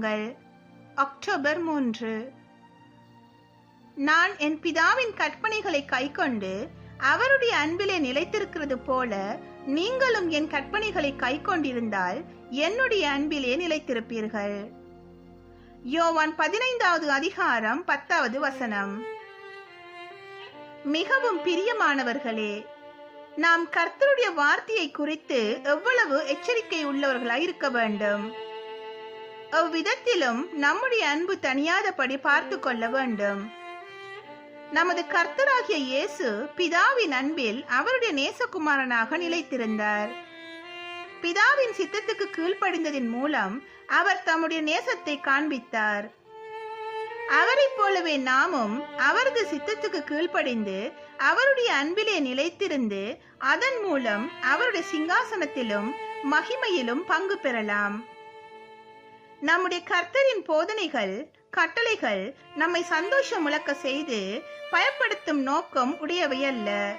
வாருங்கள். அக்டோபர் மூன்று. நான் என் பிதாவின் கற்பனைகளை கைக்கொண்டு அவருடைய அன்பிலே நிலைத்திருக்கிறது போல நீங்களும் என் கற்பனைகளை கைக்கொண்டிருந்தால் என்னுடைய அன்பிலே நிலைத்திருப்பீர்கள். யோவான் பதினைந்தாவது அதிகாரம் பத்தாவது வசனம். மிகவும் பிரியமானவர்களே நாம் கர்த்தருடைய வார்த்தையை குறித்து எவ்வளவு எச்சரிக்கை உள்ளவர்களாய் இருக்க வேண்டும்? அவ்விதத்திலும் நம்முடைய அன்பு தனியாதபடி பார்த்து கொள்ள வேண்டும். நமது கர்த்தராகிய இயேசு பிதாவின் அன்பில் அவருடைய நேசகுமாரனாக நிலைத்திருந்தார். பிதாவின் சித்தத்துக்கு கீழ்ப்படிந்ததின் மூலம் அவர் தம்முடைய நேசத்தை காண்பித்தார். அவரைப் போலவே நாமும் அவரது சித்தத்துக்கு கீழ்ப்படிந்து அவருடைய அன்பிலே நிலைத்திருந்து அதன் மூலம் அவருடைய சிங்காசனத்திலும் மகிமையிலும் பங்கு பெறலாம். நம்முடைய கர்த்தரின் போதனைகள் கட்டளைகள் நம்மை சந்தோஷம் முழக்க செய்து பயப்படுத்தும் நோக்கம் உடையவையல்ல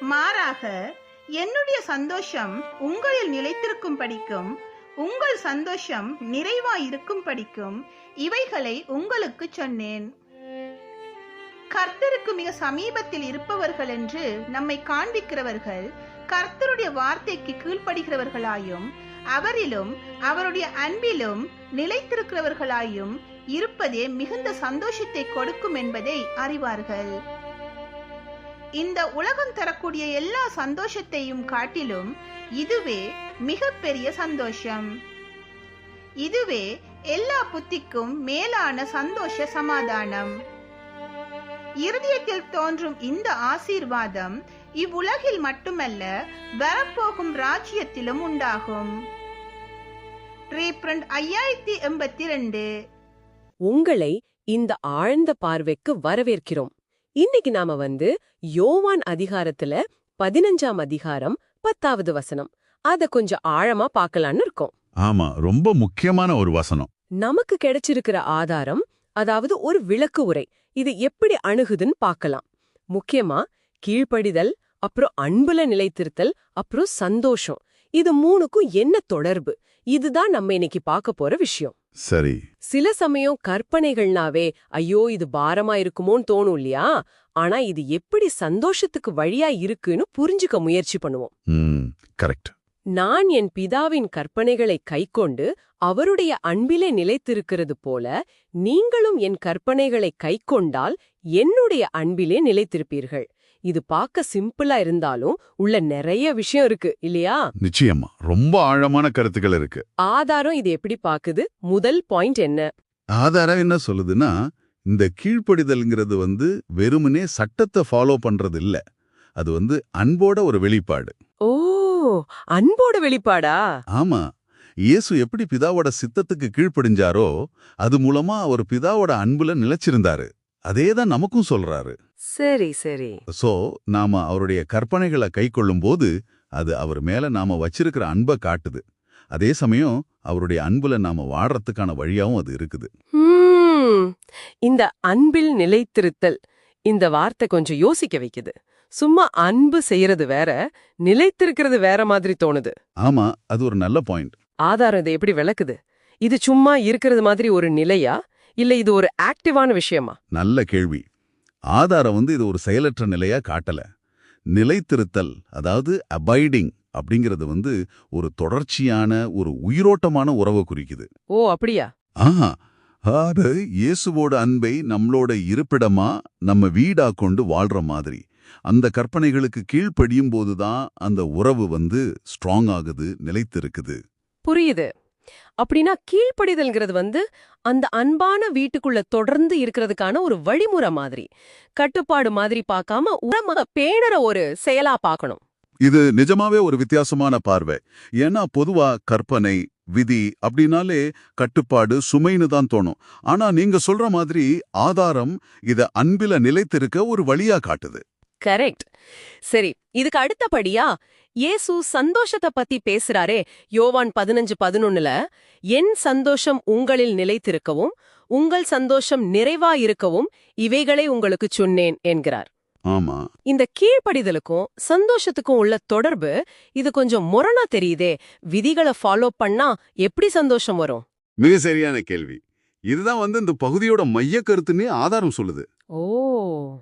மாறாக என்னுடைய சந்தோஷம் உங்களில் நிலைத்திருக்கும் படிக்கும் உங்கள் சந்தோஷம் நிறைவாய் இருக்கும் படிக்கும் இவைகளை உங்களுக்கு சொன்னேன். கர்த்தருக்கு மிக சமீபத்தில் இருப்பவர்கள் என்று நம்மை காண்பிக்கிறவர்கள் கர்த்தருடைய வார்த்தைக்கு கீழ்ப்படுகிறவர்களாயும் அவரிலும் அவருடைய அன்பிலும் நிலைத்திருக்கிறவர்களாயும் இருப்பதே மிகுந்த சந்தோஷத்தை கொடுக்கும் என்பதை அறிவார்கள். இந்த உலகம் தரக்கூடிய எல்லா சந்தோஷத்தையும் காட்டிலும் இதுவே மிகப்பெரிய சந்தோஷம். இதுவே எல்லா புத்திக்கும் மேலான சந்தோஷ சமாதானம். இருதயத்தில் தோன்றும் இந்த ஆசீர்வாதம் இவ்வுலகில் மட்டுமல்ல வரப்போகும் ராஜ்யத்திலும் உண்டாகும். ரீப்ரண்ட் ஐயாயிரத்தி எண்பத்தி ரெண்டு உங்களை இந்த ஆழ்ந்த பார்வைக்கு வரவேற்கிறோம். இன்னைக்கு நாம வந்து யோவான் அதிகாரத்துல பதினஞ்சாம் அதிகாரம் பத்தாவது வசனம். அத கொஞ்சம் ஆழமா பார்க்கலான்னு இருக்கோம். ஆமா ரொம்ப முக்கியமான ஒரு வசனம். நமக்கு கிடைச்சிருக்கிற ஆதாரம் அதாவது ஒரு விளக்கு உரை. இது எப்படி அணுகுதுன்னு பார்க்கலாம். முக்கியமா கீழ்ப்படிதல் அப்புறம் அன்புல நிலைத்திருத்தல் அப்புறம் சந்தோஷம். இது மூணுக்கும் என்ன தொடர்பு? இதுதான் நம்ம இன்னைக்கு பார்க்க போற விஷயம். சரி. சில சமயம் கற்பனைகள்னாவே ஐயோ இது பாரமா இருக்குமோன்னு தோணும் இல்லையா? ஆனா இது எப்படி சந்தோஷத்துக்கு வழியா இருக்குன்னு புரிஞ்சுக்க முயற்சி பண்ணுவோம். கரெக்ட். நான் என் பிதாவின் கற்பனைகளை கைக்கொண்டு அவருடைய அன்பிலே நிலைத்திருக்கிறது போல நீங்களும் என் கற்பனைகளை கைக்கொண்டால் என்னுடைய அன்பிலே நிலைத்திருப்பீர்கள். இது பார்க்க சிம்பிளா இருந்தாலும் உள்ள நிறைய விஷயம் இருக்கு இல்லையா? நிச்சயமா. ரொம்ப ஆழமான கருத்துக்கள் இருக்கு. ஆதாரம் இது எப்படி பாக்குது முதல் பாயிண்ட் என்ன? ஆதாரம் என்ன சொல்லுதுன்னா இந்த கீழ்ப்படிதல்ங்கிறது வந்து வெறுமனே சட்டத்தை ஃபாலோ பண்றது இல்ல அது வந்து அன்போட ஒரு வெளிப்பாடு. ஓ அன்போட வெளிப்பாடா? ஆமா. இயேசு எப்படி பிதாவோட சித்தத்துக்கு கீழ்ப்படிஞ்சாரோ அது மூலமா அவர் பிதாவோட அன்புல நிலைச்சிருந்தாரு. அதேதான் நமக்கும் சொல்றாரு. சரி சரி. சோ நாம அவருடைய கற்பனைகளை கைக்கொள்ளும் போது அது அவர் மேல நாம வச்சிருக்கிற அன்பை காட்டுது. அதே சமயம் அவருடைய அன்புல நாம வாடுறதுக்கான வழியாவும் அது இருக்குது. இந்த அன்பில் நிலைத்திருத்தல் இந்த வார்த்தை கொஞ்சம் யோசிக்க வைக்குது. சும்மா அன்பு செய்யறது வேற நிலைத்திருக்கிறது வேற மாதிரி தோணுது. ஆமா அது ஒரு நல்ல பாயிண்ட். ஆதாரம் இதை எப்படி விளக்குது? இது சும்மா இருக்கிறது மாதிரி ஒரு நிலையா? இல்ல இது ஒரு ஆக்டிவான விஷயமா? நல்ல கேள்வி. ஆதாரம் வந்து இது ஒரு செயலற்ற நிலையா காட்டல. நிலைத்திருத்தல் அதாவது அபைடிங் அப்படிங்கிறது வந்து ஒரு தொடர்ச்சியான ஒரு உயிரோட்டமான உறவை குறிக்குது. ஓ அப்படியா? ஆஹா அது இயேசுவோட அன்பை நம்மளோட இருப்பிடமா நம்ம வீடா கொண்டு வாழ்ற மாதிரி. அந்த கற்பனைகளுக்கு கீழ்ப்படியும் போதுதான் அந்த உறவு வந்து ஸ்ட்ராங் ஆகுது நிலைத்திருக்குது. புரியுது. அப்படின்னா கீழ்ப்படிதல்ங்கிறது வந்து அந்த அன்பான வீட்டுக்குள்ள தொடர்ந்து இருக்கிறதுக்கான ஒரு வழிமுறை மாதிரி. கட்டுப்பாடு மாதிரி பார்க்காம உரமாக பேணற ஒரு செயலா பார்க்கணும். இது நிஜமாவே ஒரு வித்தியாசமான பார்வை. ஏன்னா பொதுவா கற்பனை விதி அப்படின்னாலே கட்டுப்பாடு சுமைன்னு தான் தோணும். ஆனா நீங்க சொல்ற மாதிரி ஆதாரம் இத அன்பில நிலைத்திருக்க ஒரு வழியா காட்டுது. கரெக்ட். சரி இதுக்கு அடுத்தபடியா இயேசு சந்தோஷத்தை பத்தி பேசுறாரே. யோவான் பதினஞ்சு பதினொன்னுல என் சந்தோஷம் உங்களில் நிலைத்திருக்கவும் உங்கள் சந்தோஷம் நிறைவா இருக்கவும் இவைகளை உங்களுக்கு சொன்னேன் என்கிறார். ஆமா. இந்த கீழ்ப்படிதலுக்கும் சந்தோஷத்துக்கும் உள்ள தொடர்பு இது கொஞ்சம் முரணா தெரியுதே. விதிகளை ஃபாலோ பண்ணா எப்படி சந்தோஷம் வரும்? மிக சரியான கேள்வி. இதுதான் வந்து இந்த பகுதியோட மைய கருத்துன்னே ஆதாரம் சொல்லுது. ஓ.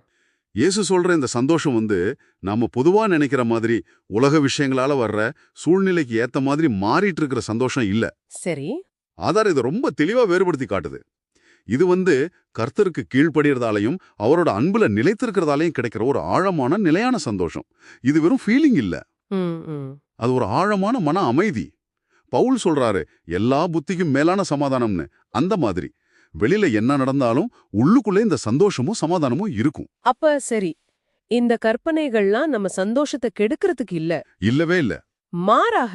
இயேசு சொல்ற இந்த சந்தோஷம் வந்து நாம பொதுவா நினைக்கிற மாதிரி உலக விஷயங்களால வர்ற சூழ்நிலைக்கு ஏத்த மாதிரி மாறிட்டு இருக்கிற சந்தோஷம் இல்ல. சரி. ஆதாரம் இதை ரொம்ப தெளிவா வேறுபடுத்தி காட்டுது. இது வந்து கர்த்தருக்கு கீழ்ப்படிறதாலையும் அவரோட அன்புல நிலைத்திருக்கிறதாலையும் கிடைக்கிற ஒரு ஆழமான நிலையான சந்தோஷம். இது வெறும் ஃபீலிங் இல்ல. அது ஒரு ஆழமான மன அமைதி. பவுல் சொல்றாரு எல்லா புத்திக்கும் மேலான சமாதானம்னு. அந்த மாதிரி. வெளியில என்ன நடந்தாலும் உள்ளுக்குள்ளே இந்த சந்தோஷமும் சமாதானமும் இருக்கும். அப்ப சரி இந்த கற்பனைகள்லாம் நம்ம சந்தோஷத்தை கெடுக்கிறதுக்கு இல்ல. இல்லவே இல்ல. மாறாக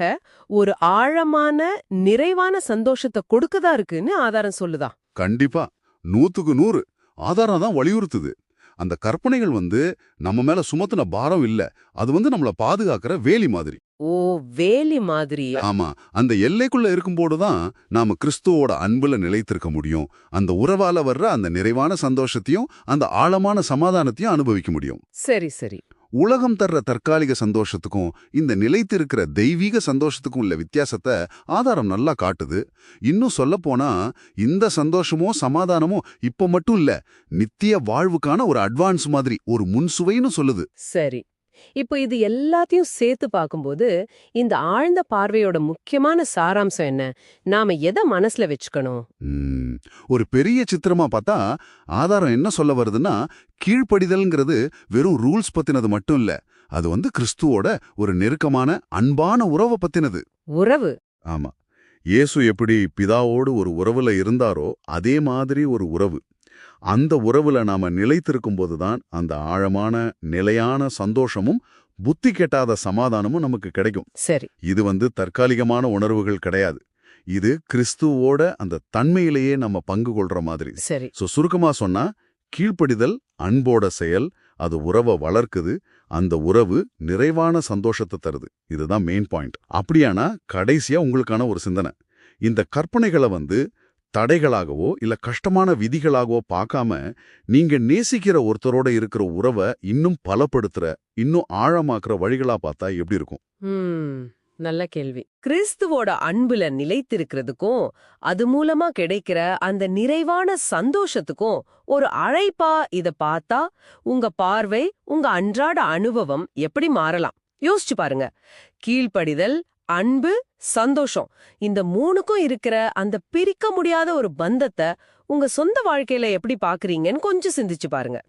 ஒரு ஆழமான நிறைவான சந்தோஷத்தை கொடுக்கதா இருக்குன்னு ஆதாரம் சொல்லுதா? கண்டிப்பா. நூத்துக்கு நூறு. ஆதாரம் தான் வலியுறுத்துது. அந்த கற்பனைகள் வந்து நம்ம மேல சுமத்துன பாரம் இல்ல. அது வந்து நம்மள பாதுகாக்கிற வேலி மாதிரி. ஓ வேலி மாதிரி. ஆமா அந்த எல்லைக்குள்ள இருக்கும்போது தான் நாம கிறிஸ்துவோட அன்புல நிலைத்திருக்க முடியும். அந்த உறவால வர்ற அந்த நிறைவான சந்தோஷத்தையும் அந்த ஆழமான சமாதானத்தையும் அனுபவிக்க முடியும். சரி சரி. உலகம் தர்ற தற்காலிக சந்தோஷத்துக்கும் இந்த நிலைத்திருக்கிற தெய்வீக சந்தோஷத்துக்கும் உள்ள வித்தியாசத்தை ஆதாரம் நல்லா காட்டுது. இன்னும் சொல்லப்போனா இந்த சந்தோஷமோ சமாதானமோ இப்ப மட்டும் இல்ல நித்திய வாழ்வுக்கான ஒரு அட்வான்ஸ் மாதிரி ஒரு முன்சுவைன்னு சொல்லுது. சரி. இப்போ இது எல்லாத்தையும் சேர்த்து பார்க்கும்போது இந்த ஆழ்ந்த பார்வையோட முக்கியமான சாராம்சம் என்ன? நாம எதை மனசுல வச்சுக்கணும்? ஒரு பெரிய சித்திரமா பார்த்தா ஆதாரம் என்ன சொல்ல வருதுன்னா கீழ்ப்படிதல்ங்கிறது வெறும் ரூல்ஸ் பத்தினது மட்டும் இல்ல. அது வந்து கிறிஸ்துவோட ஒரு நெருக்கமான அன்பான உறவை பத்தினது. உறவு. ஆமா. இயேசு எப்படி பிதாவோடு ஒரு உறவுல இருந்தாரோ அதே மாதிரி ஒரு உறவு. அந்த உறவுல நாம நிலைத்திருக்கும் போதுதான் அந்த ஆழமான நிலையான சந்தோஷமும் புத்தி கெட்டாத சமாதானமும் நமக்கு கிடைக்கும். சரி. இது வந்து தற்காலிகமான உணர்வுகள் கிடையாது. இது கிறிஸ்துவோட அந்த தன்மையிலேயே நம்ம பங்கு கொள்ற மாதிரி. சரி. சோ சுருக்கமா சொன்னா கீழ்ப்படிதல் அன்போட செயல் அது உறவை வளர்க்குது அந்த உறவு நிறைவான சந்தோஷத்தை தருது. இதுதான் மெயின் பாயிண்ட் அப்படியானா கடைசியா உங்களுக்கான ஒரு சிந்தனை. இந்த கற்பனைகளை வந்து தடைகளாகவோ இல்ல கஷ்டமான விதிகளாகவோ பார்க்காம நீங்க நேசிக்கிற ஒருத்தரோட இருக்கிற உறவை இன்னும் பலப்படுத்துற இன்னும் ஆழமாக்குற வழிகளா பார்த்தா எப்படி இருக்கும்? நல்ல கேள்வி. கிறிஸ்துவோட அன்புல நிலைத்திருக்கிறதுக்கும் அது மூலமா கிடைக்கிற அந்த நிறைவான சந்தோஷத்துக்கும் ஒரு அழைப்பா இத பார்த்தா உங்க பார்வை உங்க அன்றாட அனுபவம் எப்படி மாறலாம்? யோசிச்சு பாருங்க. கீழ்ப்படிதல் அன்பு சந்தோஷம். இந்த மூணுக்கும் இருக்கிற அந்த பிரிக்க முடியாத ஒரு பந்தத்தை உங்க சொந்த வாழ்க்கையில எப்படி பாக்குறீங்கன்னு கொஞ்சம் சிந்திச்சு பாருங்க.